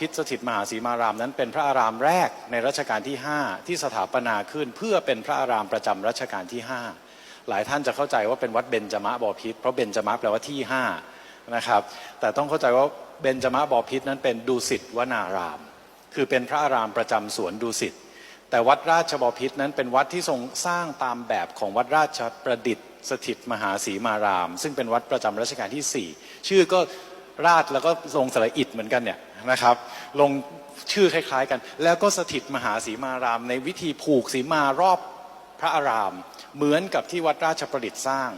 พิตรสถิตมหาสีมารามนั้นเป็นพระอารามแรกในรัชกาลที่ 5 ที่สถาปนาขึ้นเพื่อเป็นพระอารามประจำรัชกาลที่ 5 หลายท่านจะเข้าใจว่าเป็นวัดเบญจมะบอพิตรเพราะเบญจมะแปลว่าที่5นะครับแต่ต้องเข้าใจว่าเบญจมะบอพิตรนั้นเป็นดุสิตวนาราม คือเป็นพระอารามประจำสวนดุสิตแต่วัดราชบพิตรนั้นเป็นวัดที่ทรงสร้างตามแบบของวัดราชประดิษฐ์สถิตมหาศรีมาราม ซึ่งเป็นวัดประจำรัชกาลที่ 4 ชื่อก็ ราชแล้วก็ลงสระอิดเหมือนกันเนี่ยนะครับ ลงชื่อคล้ายๆกัน แล้วก็สถิตมหาศรีมาราม ในวิธีผูกสีมารอบพระอาราม เหมือนกับที่วัดราชประดิษฐ์สร้าง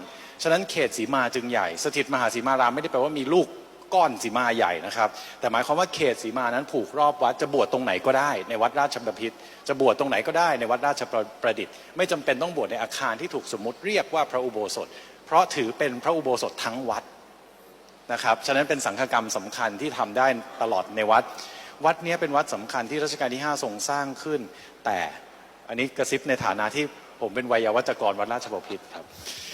ฉะนั้นเขตสีมาจึงใหญ่ สถิตมหาศรีมารามไม่ได้แปลว่ามีลูกก้อนสีมาใหญ่นะครับ แต่หมายความว่าเขตสีมานั้นผูกรอบวัดจะบวชตรงไหนก็ได้ ในวัดราชบพิตรจะบวชตรงไหนก็ได้ในวัดราชประดิษฐ์ ไม่จำเป็นต้องบวชในอาคารที่ถูกสมมติเรียกว่าพระอุโบสถ เพราะถือเป็นพระอุโบสถทั้งวัด นะครับ ฉะนั้นเป็นสังฆกรรมสำคัญที่ทำได้ตลอดในวัด วัดเนี้ยเป็นวัดสำคัญที่รัชกาลที่ 5 ทรงสร้างขึ้น แต่อันนี้กระซิบในฐานะที่ผมเป็นวัยวัจกรวัดราชบพิตรครับ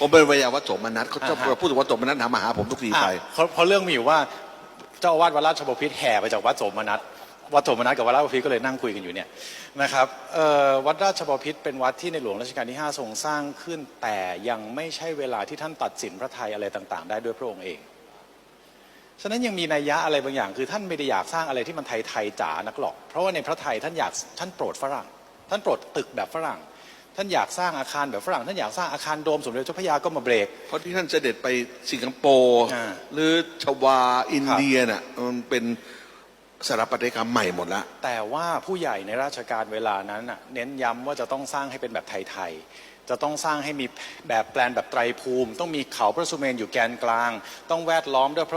ผมเป็นวิยาวัดโสมนัสเขาจะอ่าฮะพูดถึงวัดโสมนัสถามมาหาผมทุกทีไปอะเพราะเพราะเรื่องมีอยู่ว่าเจ้าอาวาสวัดราชบพิตรแห่ไปจากวัดโสมนัสวัดโสมนัสกับวัดราชบพิตรก็เลยนั่งคุยกันอยู่เนี่ยนะครับเอ่อวัดราชบพิตรเป็นวัดที่ในหลวงรัชกาลที่ 5 ทรงสร้างขึ้น แต่ยังไม่ใช่เวลาที่ท่านตัดสินพระไทยอะไรต่าง ๆ ได้ด้วยพระองค์เอง ฉะนั้นยังมีนัยยะอะไรบางอย่าง คือท่านไม่ได้อยากสร้างอะไรที่มันไทยๆจ๋านักหรอก เพราะว่าในพระไทยท่านอยากท่านโปรดฝรั่ง ท่านโปรดตึกแบบฝรั่ง ท่านอยากสร้างอาคารแบบฝรั่ง ท่านอยากสร้างอาคารโดมสมเด็จเจ้าพระยาก็มาเบรก เพราะที่ท่านเสด็จไปสิงคโปร์อ่า หรือชวาอินเดียน่ะมันเป็นสถาปัตยกรรมใหม่หมดละแต่ว่าผู้ใหญ่ในราชการเวลานั้นน่ะเน้นย้ำว่าจะต้องสร้างให้เป็นแบบไทยๆ จะต้องสร้างให้มีแบบแปลนแบบไตรภูมิ ต้องมีเขาพระสุเมนอยู่แกนกลาง ต้องแวดล้อมด้วยพระ